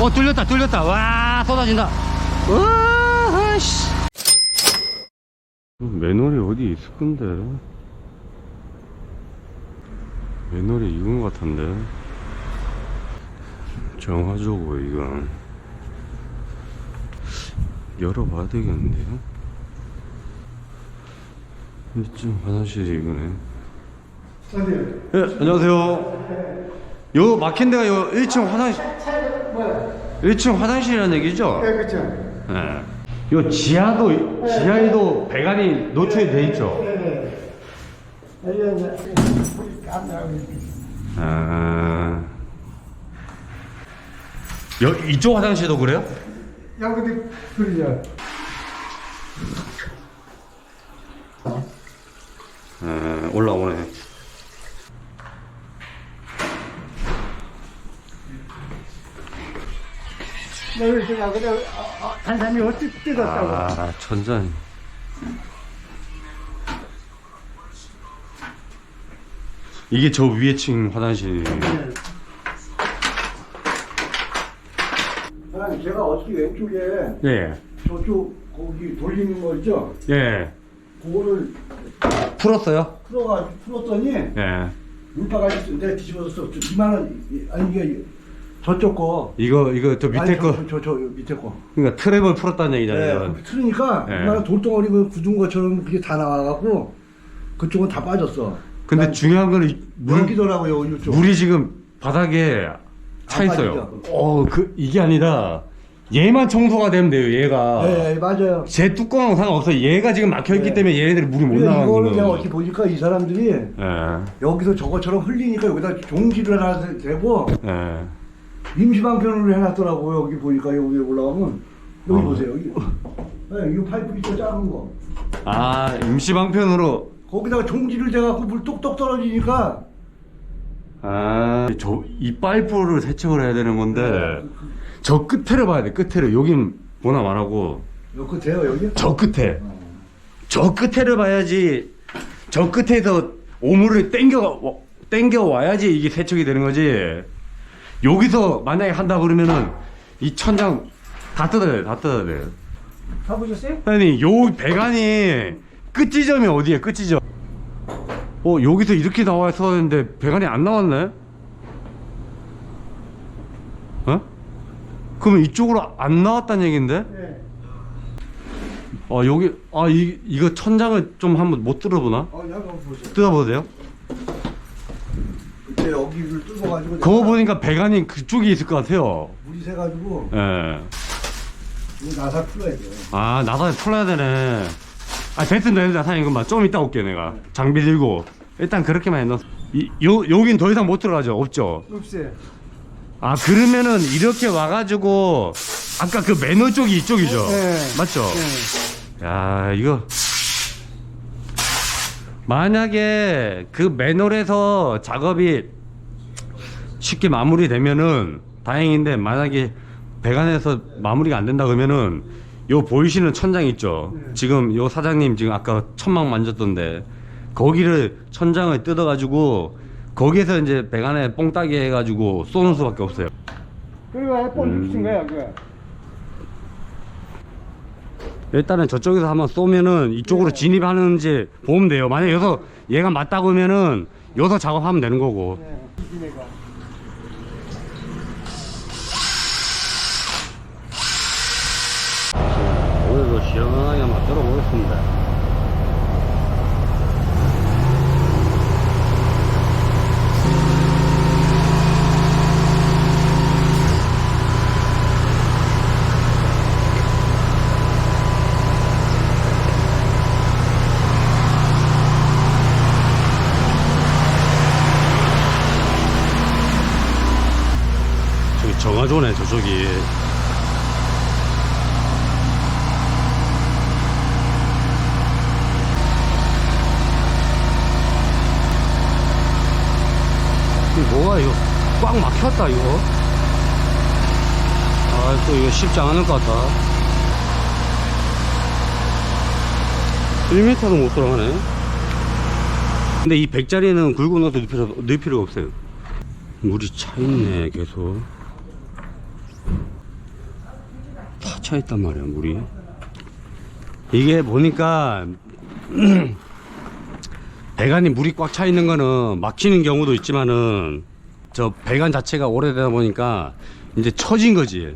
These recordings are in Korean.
어 뚫렸다 뚫렸다. 와 쏟아진다. 와 씨. 맨홀이 어디 있을 건데? 맨홀이 이건 것 같은데? 정화조고 이건. 열어봐야 되겠는데요 이쯤 화장실이 이거네. 예, 안녕하세요. 요 막힌 데가 요 1층 화장실, 1층 화장실이라는 얘기죠? 네, 그렇죠. 예. 요 지하도, 지하에도 배관이 노출이 돼 있죠? 네. 여기 이제 안 나오고 아. 여, 이쪽 화장실도 그래요? 여기도 불이죠. 아, 올라오네. 여기 제가 그래 어, 어, 한 사람이 어떻게 뜯었다고. 아, 천장. 이게 저 위에 층 화장실이에요. 아니 제가 어떻게 왼쪽에 예, 저쪽 거기 돌리는 거 있죠? 예. 그거를 풀었어요? 풀어가 풀었더니 예. 물바가 내가 뒤집어서 이만한 아니 이게 저쪽 거. 이거, 이거 저 밑에 아니, 거. 저, 저, 저 밑에 거. 그러니까 트랩을 풀었다는 얘기잖아요. 네, 틀으니까 네. 이만한 돌덩어리 그 굳은 것처럼 그게 다 나와갖고 그쪽은 다 빠졌어. 근데 난 중요한 거는 이 물, 여기더라고요 이쪽. 물이 지금 바닥에 차 안 있어요. 빠지죠. 어, 그, 이게 아니라 얘만 청소가 되면 돼요, 얘가. 네, 맞아요. 제 뚜껑하고 상관없어. 얘가 지금 막혀있기 네. 때문에 얘네들이 물이 못 나가는 이거를 내가 거예요. 어떻게 보니까 이 사람들이 예, 여기서 저것처럼 흘리니까 여기다 종지를 하나 대고 예. 임시 방편으로 해놨더라고요. 여기 보니까 여기 올라가면 여기 어. 보세요. 여기. 네, 이 파이프 있죠 작은 거. 아, 임시 방편으로. 거기다가 종지를 대갖고 물 똑똑 떨어지니까 아, 저, 이 파이프를 세척을 해야 되는 건데, 저 끝에를 봐야 돼, 끝에를. 여긴 보남 안 하고, 여기 돼요 여기. 저 끝에. 저 끝에를 봐야지, 저 끝에서 오물을 땡겨, 와- 땡겨 와야지 이게 세척이 되는 거지. 여기서 만약에 한다 그러면은, 이 천장 다 뜯어야 돼, 다 뜯어야 돼. 가보셨어요? 아니, 요 배관이 끝 지점이 어디에, 끝 지점. 어, 여기서 이렇게 나와서 했는데 배관이 안 나왔네? 어? 그러면 이쪽으로 안 나왔다는 얘긴데? 네. 아, 여기, 아, 이, 이거 천장을 좀 한번 못 뚫어보나? 어, 여기 한번 보세요. 뜯어보세요. 그때 여기를 뚫어가지고 그거 보니까 배관이 그쪽에 있을 것 같아요. 물이 새가지고 예. 이거 나사 풀어야 돼요. 아, 나사에 풀어야 되네. 아, 됐습니다, 됐습니다. 사장님, 그만. 좀 이따 올게, 내가. 장비 들고. 일단 그렇게만 해놓 이, 요, 여긴 더 이상 못 들어가죠? 없죠? 없어요. 아, 그러면은 이렇게 와가지고, 아까 그 매너 쪽이 이쪽이죠? 네. 맞죠? 네. 야, 이거. 만약에 그 맨홀에서 작업이 쉽게 마무리되면은 다행인데 만약에 배관에서 마무리가 안 된다 그러면은 요 보이시는 천장 있죠? 네. 지금 요 사장님 지금 아까 천막 만졌던데 거기를 천장을 뜯어가지고 거기에서 이제 배관에 뽕따기 해가지고 쏘는 수밖에 없어요. 그리고 해본 음. 붙인 거야 그거. 일단은 저쪽에서 한번 쏘면은 이쪽으로 네. 진입하는지 보면 돼요. 만약에 여기서 얘가 맞다 그러면은 여기서 작업하면 되는 거고. 네. 이 지네가. 오늘도 시원하게 한번 들어보겠습니다. 저기 정화조네 저쪽이 이거 꽉 막혔다 이거. 아또 이거 쉽지 않을 것 같다. 1m도 못 들어가네. 근데 이 100짜리는 굵고 나도 넣을, 필요, 넣을 필요가 없어요. 물이 차있네 계속. 차 있단 말이야 물이. 이게 보니까 배관이 물이 꽉 차 있는 거는 막히는 경우도 있지만은 저 배관 자체가 오래되다 보니까 이제 처진 거지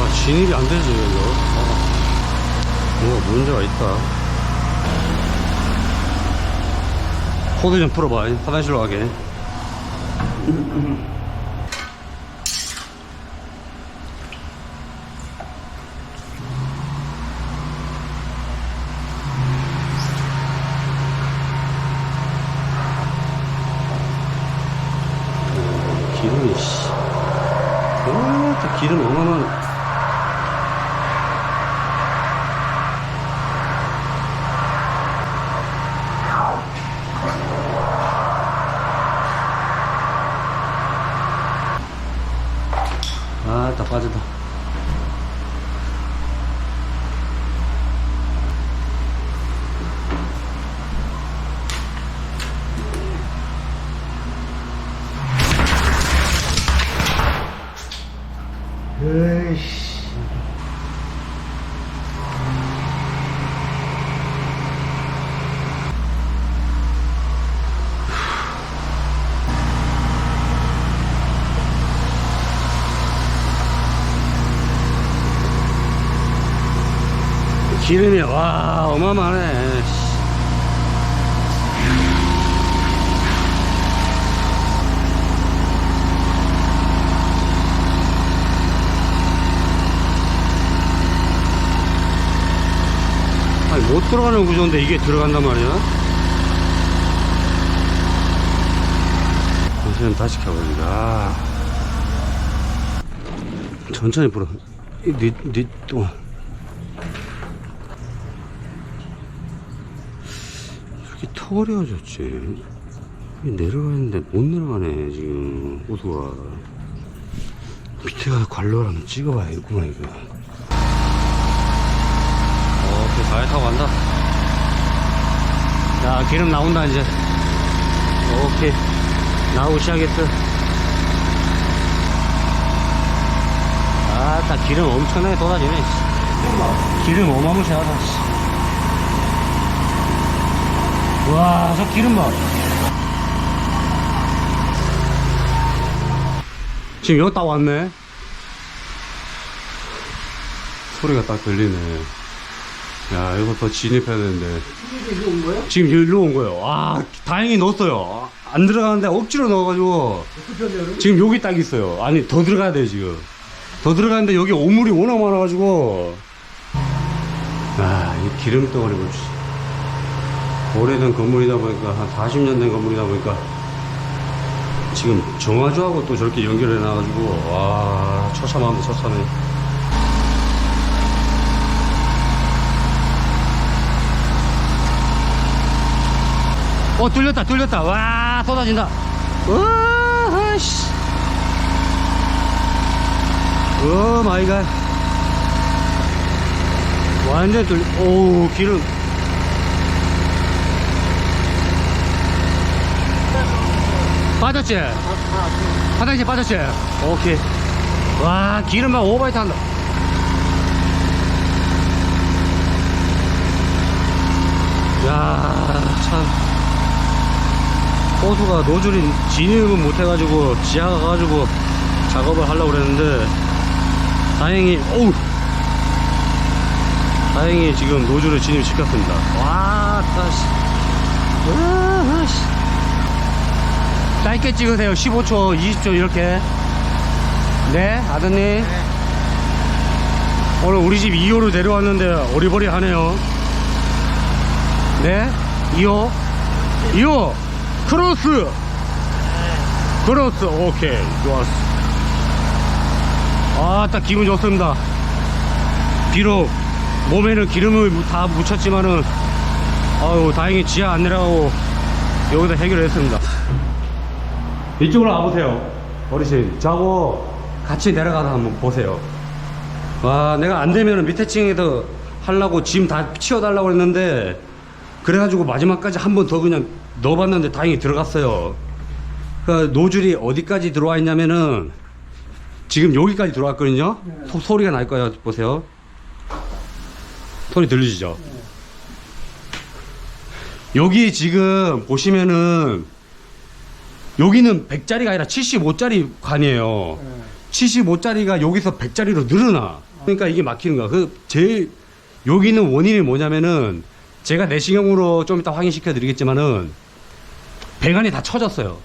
아, 진입이 안 되지, 이거. 아, 뭐가 문제가 있다. 코드 좀 풀어봐. 화장실로 가게. 기름이, 씨. 어, 기름 어마어마. 아, 다 빠졌다. 기름이 와 어마어마하네 씨. 아니 못 들어가는 구조인데 이게 들어간단 말이야 선생님 다시 켜버린다 아. 천천히 불어 동안 이렇게 턱 걸이어졌지. 내려가는데 못 내려가네 지금. 호수가. 밑에 가서 관로를 한번 찍어봐야겠구만 이거. 오케이. 잘 타고 간다. 자 기름 나온다 이제. 오케이. 나오기 시작했어. 아따 기름 엄청나게 씨. 기름 어마무시하다 씨. 와, 저 기름 봐. 지금 여기 딱 왔네. 소리가 딱 들리네. 야, 이거 더 진입해야 되는데. 온 거야? 지금 여기로 온 거예요. 와, 다행히 넣었어요. 안 들어가는데 억지로 넣어가지고. 지금 여기 딱 있어요. 아니, 더 들어가야 돼, 지금. 더 들어가는데 여기 오물이 워낙 많아가지고. 아, 이 기름 덩어리 봅시 오래된 건물이다 보니까, 한 40년 된 건물이다 보니까, 지금 정화조하고 또 저렇게 연결해 놔가지고, 와, 처참합니다, 처참해. 어, 뚫렸다, 뚫렸다. 와, 쏟아진다. 와, 씨. 오 마이 갓. 완전 뚫, 오, 기름. 빠졌지? 화장실 빠졌지? 오케이. 와, 기름 막 오바이트 한다. 야, 참. 호수가 노즐이 진입을 못해가지고 지하 가 가지고 작업을 하려고 그랬는데 다행히 어우 다행히 지금 노즐을 진입시켰습니다 와 다시 와, 씨. 짧게 찍으세요. 15초 20초 이렇게. 네 아드님. 오늘 우리 집 2호로 내려왔는데 어리버리 하네요. 네 2호. 2호 크로스. 크로스 오케이 좋았어. 아 딱 기분 좋습니다. 비록 몸에는 기름을 다 묻혔지만은 아유 다행히 지하 안 내려가고 여기다 해결했습니다 이쪽으로 와보세요 어르신. 저하고 같이 내려가서 한번 보세요. 와 내가 안 되면 밑에 층에서 하려고 짐 다 치워달라고 했는데 그래가지고 마지막까지 한 번 더 그냥 넣어봤는데 다행히 들어갔어요. 그 노즐이 어디까지 들어와 있냐면은 지금 여기까지 들어왔거든요. 소, 소리가 날 거예요. 보세요. 소리 들리시죠? 여기 지금 보시면은 여기는 100짜리가 아니라 75짜리 관이에요 75짜리가 여기서 100짜리로 늘어나. 그러니까 이게 막히는 거야. 그 제일 여기는 원인이 뭐냐면은 제가 내시경으로 좀 이따 확인시켜 드리겠지만은 배관이 다 쳐졌어요.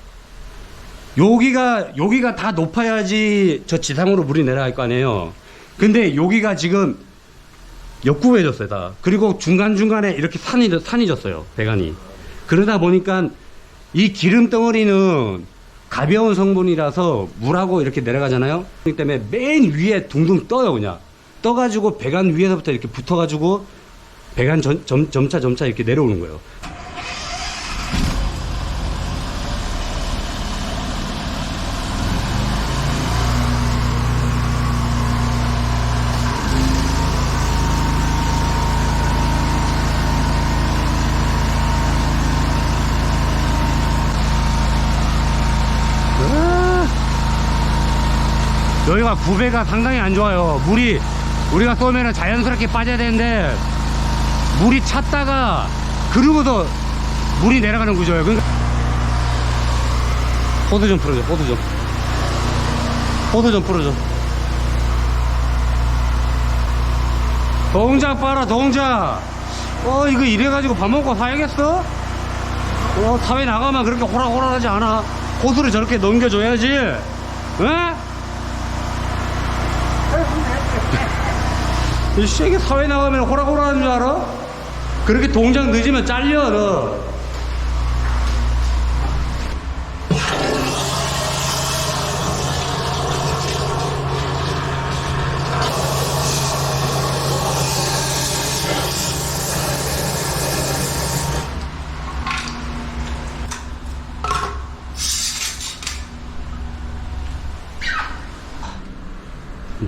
여기가 여기가 다 높아야지 저 지상으로 물이 내려갈 거 아니에요. 근데 여기가 지금 역구해졌어요 다. 그리고 중간 중간에 이렇게 산이 산이 졌어요 배관이. 그러다 보니까 이 기름 덩어리는 가벼운 성분이라서 물하고 이렇게 내려가잖아요. 그렇기 때문에 맨 위에 둥둥 떠요, 그냥. 떠가지고 배관 위에서부터 이렇게 붙어가지고 배관 전- 점, 점차 점차 이렇게 내려오는 거예요. 여기가 구배가 상당히 안 좋아요. 물이 우리가 쏘면은 자연스럽게 빠져야 되는데 물이 찼다가 그러고서 물이 내려가는 구조예요. 그러니까 호드 좀 풀어줘. 호드 좀. 호드 좀 풀어줘. 동작 봐라 동작. 어 이거 이래가지고 밥 먹고 사야겠어? 어 사회 나가면 그렇게 호락호락하지 않아. 호수를 저렇게 넘겨줘야지. 에? 이 새끼 사회 나가면 호락호락 하는 줄 알아? 그렇게 동작 늦으면 잘려 너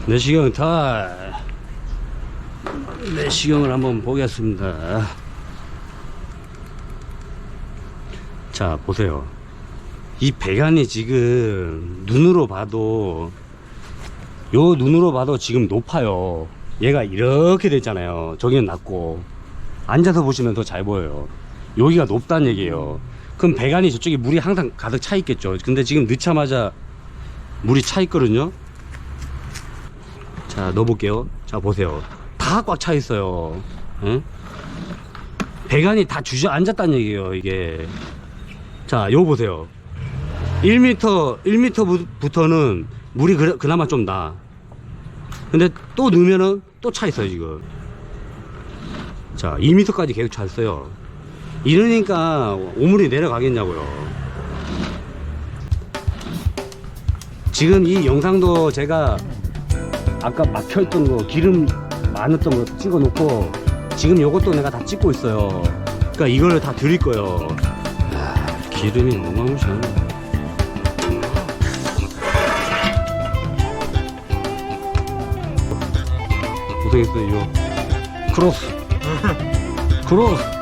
내 시경 다내 시경을 한번 보겠습니다. 자, 보세요. 이 배관이 지금 눈으로 봐도 요 눈으로 봐도 지금 높아요. 얘가 이렇게 됐잖아요. 저기는 낮고 앉아서 보시면 더 잘 보여요. 여기가 높다는 얘기예요. 그럼 배관이 저쪽에 물이 항상 가득 차 있겠죠. 근데 지금 넣자마자 물이 차 있거든요. 자 넣어볼게요 자 보세요 다 꽉 차 있어요. 응? 배관이 다 주저앉았다는 얘기예요 이게. 자 요거 보세요. 1m 1m부터는 물이 그, 그나마 좀 나. 근데 또 넣으면은 또 차 있어요 지금. 자 2m까지 계속 차 있어요. 이러니까 오물이 내려가겠냐고요. 지금 이 영상도 제가 아까 막혀있던 거 기름 많았던 거 찍어 놓고 지금 요것도 내가 다 찍고 있어요 그러니까 이걸 다 드릴 거예요 야, 기름이 어마무시하네 고생했어요 이거 크로스 크로스